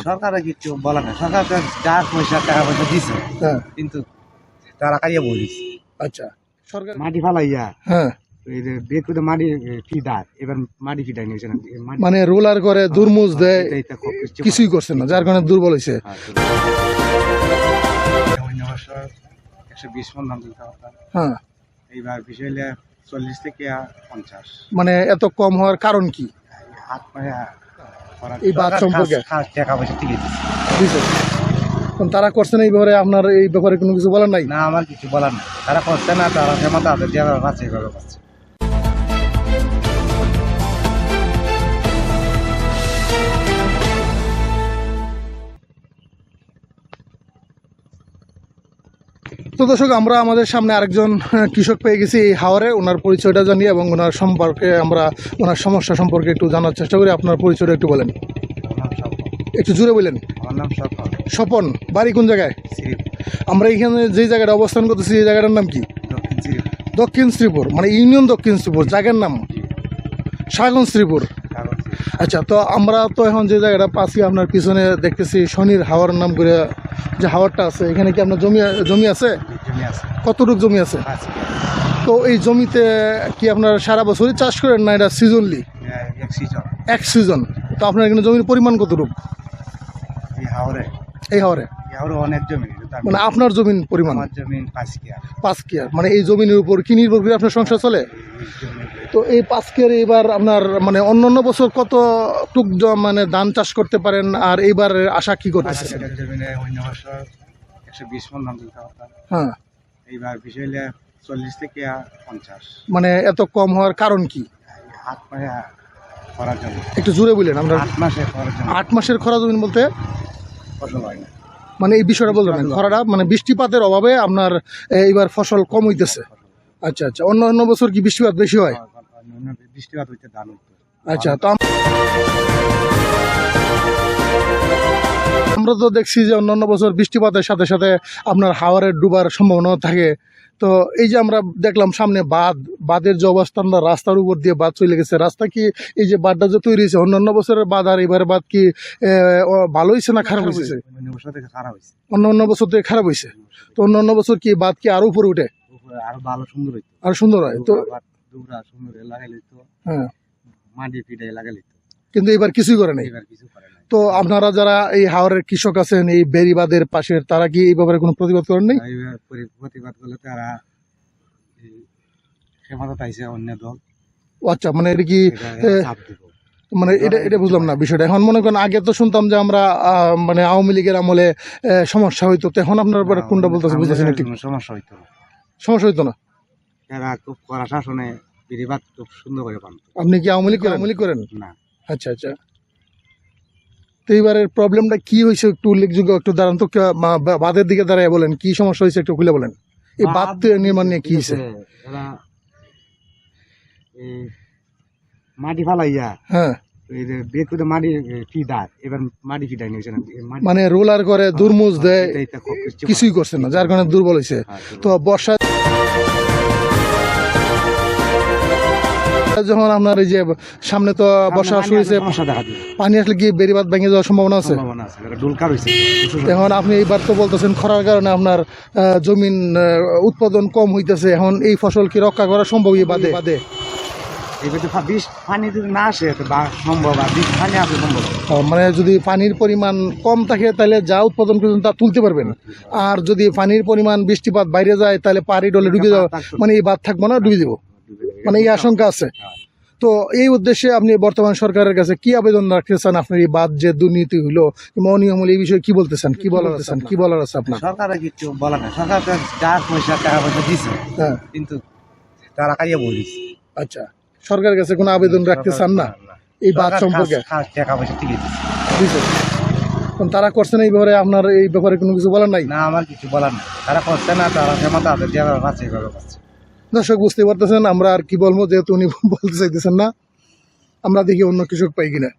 সরকারে কিছু বলে না। সরকার যা পয়সা টাকা পয়সা দিছে হ্যাঁ। কিন্তু তারা কাইয়া আচ্ছা। সরকার মাটি ফালাইয়া হ্যাঁ। মাটি ফিদার এবার মাটি নিয়েছে মানে রোলার করে দুর্মুজ দেয় এটাই তো খুব কিছু কিছুই করছে না যার কারণে দুর্বল হয়েছে হ্যাঁ, একশো বিশ মন ধান তুলতে হ্যাঁ। এইবার বিষয় হলে চল্লিশ থেকে পঞ্চাশ। মানে এত কম হওয়ার কারণ কি? হাত পায়ে করা এই বাদ সম্পর্কে? টাকা পয়সা ঠিক আছে তারা করছেন এই ব্যাপারে? আপনার এই ব্যাপারে কোনো কিছু বলার নাই? না আমার কিছু বলার নাই। তারা করছে না তারা তাদের যেভাবে আছে এইভাবে পাচ্ছে তো দর্শক আমরা আমাদের সামনে আরেকজন কৃষক পেয়ে গেছি এই হাওয়ারে। ওনার পরিচয়টা জানি এবং ওনার সম্পর্কে আমরা ওনার সমস্যা সম্পর্কে একটু জানার চেষ্টা করি। আপনার পরিচয়টা একটু বলেন। একটু জুড়ে বলেন। স্বপন। বাড়ি কোন জায়গায়? আমরা এখানে যে জায়গাটা অবস্থান করতেছি এই জায়গাটার নাম কি? দক্ষিণ শ্রীপুর মানে ইউনিয়ন দক্ষিণ শ্রীপুর জায়গার নাম? সাগন শ্রীপুর। আচ্ছা তো আমরা তো এখন যে জায়গাটা পাচ্ছি আপনার পিছনে দেখতেছি শনির হাওয়ার নাম করে যে হাওয়ারটা আছে এখানে কি আপনার জমি জমি আছে? কতটুক জমি আছে? তো এই জমিতে কি আপনার সারা বছরই চাষ করেন না এটা সিজনলি এক সিজন তো আপনার এখানে জমির পরিমাণ কতটুক? এই আমি- মানে আপনার জমিন পরিমাণ? পাঁচ কেয়ার মানে এই জমিনের উপর কি নির্ভর করে আপনার সংসার চলে? তো এই পাঁচ কেয়ার এবার আপনার মানে অন্য অন্য বছর কত টুক মানে ধান চাষ করতে পারেন? আর এইবার আশা কি করতেছে হ্যাঁ। এইবার চল্লিশ থেকে পঞ্চাশ। মানে এত কম হওয়ার কারণ কি? একটু জুড়ে বললেন আমরা। আট মাসের খরা জমিন বলতে? ফসল হয় না। মানে এই বিষয়টা বলতে পারেন। খরাটা মানে বৃষ্টিপাতের অভাবে আপনার এইবার ফসল কম হইতেছে। আচ্ছা আচ্ছা। অন্য অন্য বছর কি বৃষ্টিপাত বেশি হয়। বৃষ্টিপাত হইতে ধান আচ্ছা তো আমরা তো দেখছি যে অন্যান্য বছর বৃষ্টিপাতের সাথে সাথে আপনার হাওয়ারের ডুবার সম্ভাবনা থাকে। তো এই যে আমরা দেখলাম সামনে বাঁধ বাঁধের যে অবস্থান বা রাস্তার উপর দিয়ে বাঁধ চলে গেছে। রাস্তা কি এই যে বাঁধটা যে তৈরি হয়েছে অন্যান্য বছরের বাঁধ আর এবারে বাঁধ কি ভালো হয়েছে না খারাপ হয়েছে? অন্য বছর থেকে খারাপ হয়েছে। অন্য অন্য বছর থেকে খারাপ হয়েছে। তো অন্য অন্য বছর কি বাঁধ কি আরও উপরে উঠে? আরও ভালো সুন্দর আর সুন্দর হয়। তো দুবরা সুন্দর লাগাই লইতো হ্যাঁ। মাটি পিটাই লাগাই লইতো কিন্তু এবার কিছুই করে নাই। এবার কিছু করে না তো আপনারা যারা এই হাওরের কৃষক আছেন এই বেরিবাদের পাশের তারা কি এই ব্যাপারে কোনো প্রতিবাদ করেন নাই? প্রতিবাদ করলে তারা ক্ষমতা অন্য দল। আচ্ছা মানে এটা কি মানে এটা এটা বুঝলাম না বিষয়টা। এখন মনে করেন আগে তো শুনতাম যে আমরা মানে আওয়ামী লীগের আমলে সমস্যা হইতো। এখন আপনার কোনটা বলতেছে সমস্যা হইতো সমস্যা হইতো না? তারা খুব কড়া শাসনে বিরিবাদ খুব সুন্দর করে পান আপনি কি আওয়ামী লীগ করেন? আওয়ামী লীগ করেন? না। আচ্ছা আচ্ছা। তো এইবারের প্রবলেমটা কি হয়েছে একটু উল্লেখযোগ্য? একটু দাঁড়ান তো কে- মা- বা- বাঁধের দিকে দাঁড়ায় বলেন। কি সমস্যা হয়েছে একটু খুলে বলেন। এই বাঁধ নির্মাণ নিয়ে কি হয়েছে? মাটি ফালাইয়া হ্যাঁ। মানে রোলার করে দুর্মুজ দেয় খুব কিছু কিছুই করছে না যার কারণে দুর্বল হয়েছে। হ্যাঁ, তো বর্ষা যখন আপনার এই যে সামনে তো বর্ষা শুরু হয়েছে পানি আসলে কি বেরিবাদ ভেঙে যাওয়ার সম্ভাবনা আছে? এখন আপনি এইবার তো বলতেছেন খরার কারণে আপনার জমিন উৎপাদন কম হইতেছে। এখন এই ফসল কি রক্ষা করা সম্ভব এই বাদে বাদে এবার তো বিষ পানি যদি না আসে সম্ভব পানি আসে সম্ভব। মানে যদি পানির পরিমাণ কম থাকে তাহলে যা উৎপাদন করবেন তা তুলতে পারবেন। আর যদি পানির পরিমাণ বৃষ্টিপাত বাইরে যায় তাহলে পাড়ি ডলে ডুবে যাওয়া মানে এই বাদ থাকব না ডুবে যাব। মানে এই আশঙ্কা আছে। তো এই উদ্দেশ্যে আপনি বর্তমান সরকারের কাছে কি আবেদন রাখতে চান? আপনার এই বাদ যে দুর্নীতি হলো কিংবা অনিয়ম হলো এই বিষয়ে কি বলতে চান কি বলার চান কি বলার আছে আপনার? সরকারে কিছু বলে না। সরকার তো যা পয়সা টাকা পয়সা দিছে হ্যাঁ। কিন্তু তারা কাইয়া বলিস আচ্ছা। সরকারের কাছে কোনো আবেদন রাখতে চান না? এই বাদ সম্পর্কে? টাকা পয়সা বুঝছেন? এখন তারা করছেন এই ব্যাপারে? আপনার এই ব্যাপারে কোনো কিছু বলার নাই? না আমার কিছু বলার নেই। তারা করছে না তারা যেমন তাদের যেভাবে পাচ্ছে এইভাবে পাচ্ছে দর্শক বুঝতে পারতেছেন, আমরা আর কি বলব, যেহেতু উনি বলতে চাইতেছেন না, আমরা দেখি অন্য কৃষক পাই কিনা।